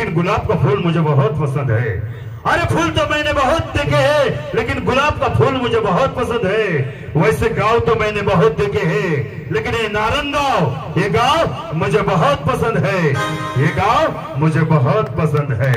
लेकिन गुलाब का फूल मुझे बहुत पसंद है। अरे फूल तो मैंने बहुत देखे हैं लेकिन गुलाब का फूल मुझे बहुत पसंद है। वैसे गांव तो मैंने बहुत देखे हैं लेकिन ये नारंग गांव ये गांव मुझे बहुत पसंद है। ये गांव मुझे बहुत पसंद है।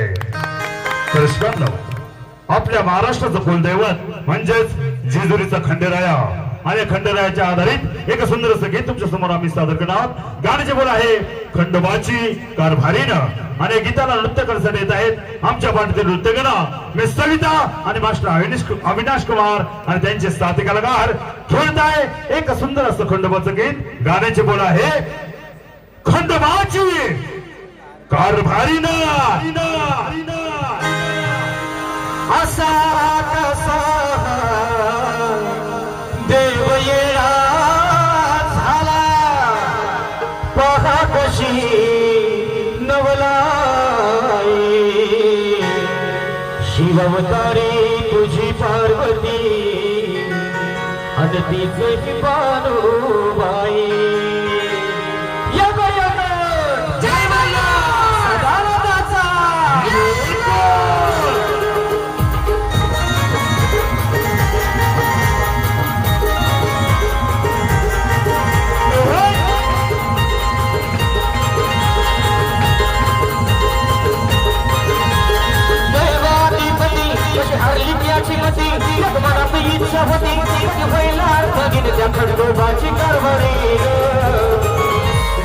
कृष्ण श्रीराम आपल्या महाराष्ट्राचं कुलदैवत म्हणजेच जेजुरीचा खंडेराया। आणि खंडरायाच्या आधारित एक सुंदर असं गीत तुमच्यासमोर आम्ही सादर करणार आहोत. गाण्याचे बोल आहे खंडोबाची कारभारीनं. आणि गीताला नृत्य करण्यासाठी येत आहेत. आमच्या पाठीतील नृत्यगणा मी सविता आणि मास्टर अविनाश अविनाश कुमार आणि त्यांचे साथी कलाकार. खेळत आहे एक सुंदर असं खंडोबाचं गीत. गाण्याचे बोल आहे खंडोबाची कारभारीनं. असा कसा शिववतारी तुझी पार्वती आणि तिचे बाई बघीन खंडोबाची कारभारी.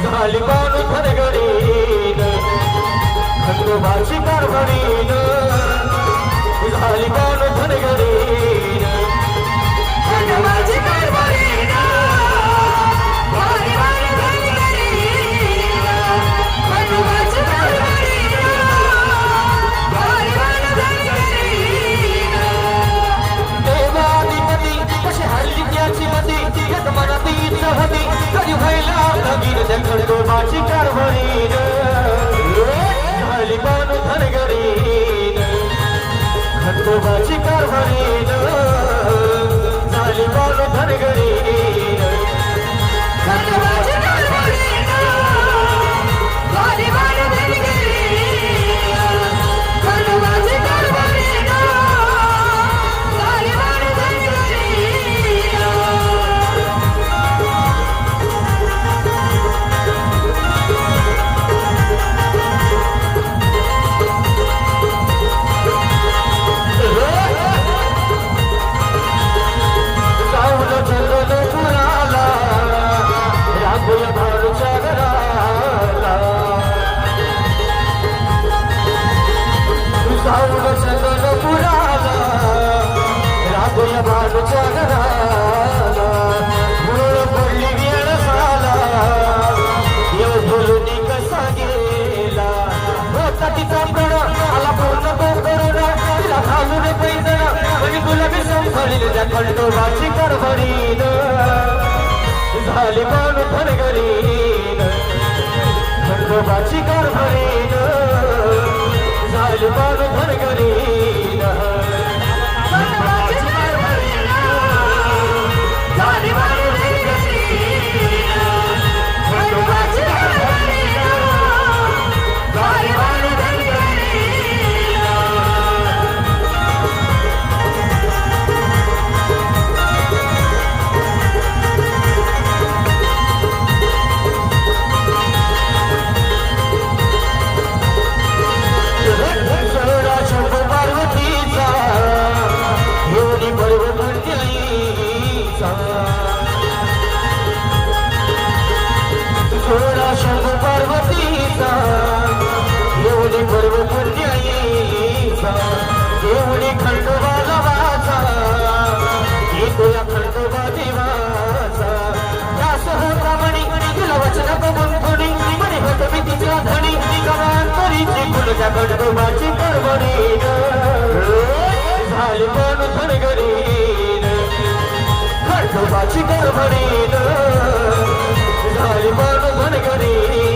झाली बाणू धनगरी खंडोबाची कारभारी. झाली बाणू धनगरी खंडोबाची कारभारी. तुझी कारभारी. संभाळील त्या खंडोबाची कारभारीन. झाली बाणू धनगरीन खंडोबाची कारभारीन. झाली बाणू धनगरीन धर्माची परवडीन झाली पण धनगरीन खंडोबाची परवडीन झाली पण धनगरीन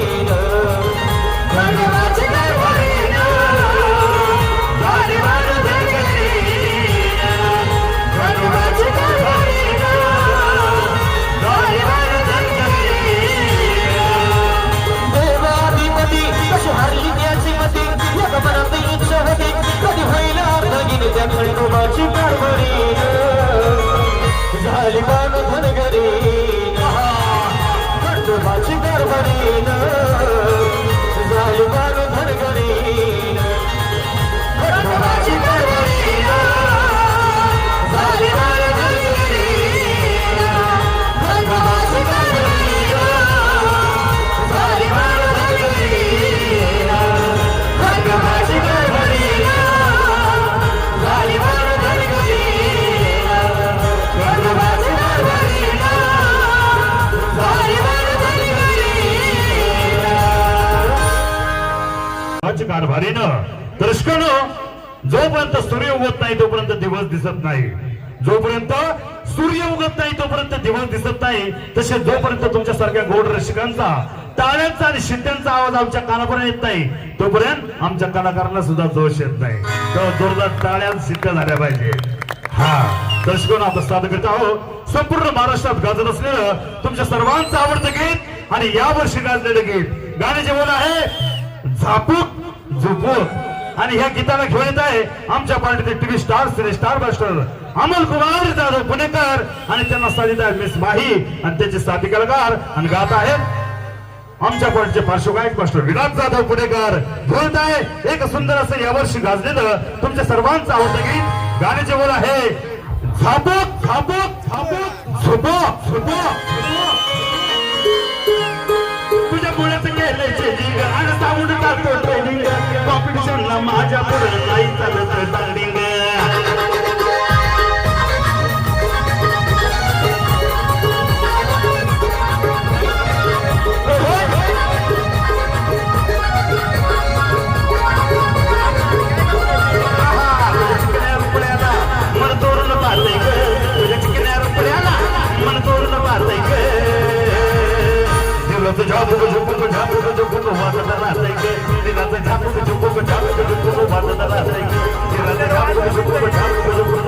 सूर्य उगत नाही तोपर्यंत दिवस दिसत नाही तसे जोपर्यंत तुमच्यासारख्या गोड रसिकांचा टाळ्यांचा आणि शिट्ट्यांचा आवाज आमच्या कानापर्यंत येत नाही तोपर्यंत आमच्या कलाकारांना सुद्धा जोश येत नाही. तर जोरदार टाळ्या सिद्ध शिट्ट्या झाल्या पाहिजे. हा दर्शकांना आता सादर करत आहोत. संपूर्ण महाराष्ट्रात गाजत असलेलं तुमच्या सर्वांचं आवडतं गीत आणि या वर्षी गाजलेलं गीत. गाण्याचे जेवण आहे झापूक झुपूक. आणि ह्या गीताला घेऊन येत आहे आमच्या पार्टीचे TV star cine star master Amol Kumar Jadhav Punekar आणि त्यांना साधित आहे मिस माही. आणि त्याचे साथी कलाकार आणि गात आहेत. आमच्या पार्टीचे पार्श्वगायक मास्टर विराट जाधव पुणेकर. बोलत आहे एक सुंदर असं यावर्षी गाजलेलं तुमच्या सर्वांचं आवडतं गीत. गाण्याचे बोल आहे झापूक झापूक झापूक झुपूक झुपूक तुझ्या मुलाचं केलंय चेंजिंग आणि साऊंड टाकतो ट्रेनिंग कॉम्पिटिशनला माझ्या पुढे नाही चालत. स्टँडिंग झापूक झुपूक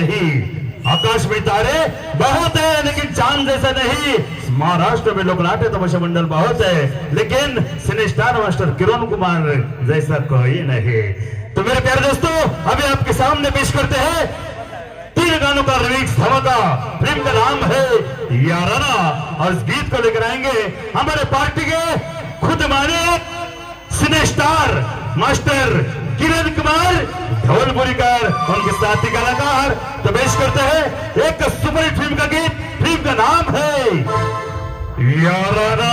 नहीं। आकाश में तारे बहुत है, लेकिन चाँद जैसा नहीं। महाराष्ट्र में लोक नाट्य तमाशा मंडल बहुत है, लेकिन cine star master Kiran Kumar जैसा कोई नहीं। तो मेरे प्यारे दोस्तों, अभी आपके सामने पेश करते हैं तीन गानों का रिमिक्स धमाका फ़िल्म का नाम है याराना। और इस गीत को लेकर आएँगे हमारे पार्टी के खुद Mane cine star master Kiran Kumar Dhavalpurikar उनके साथी कलाकार तो पेश करते हैं। एक सुपरहिट फ़िल्म का गीत, फ़िल्म का नाम है याराना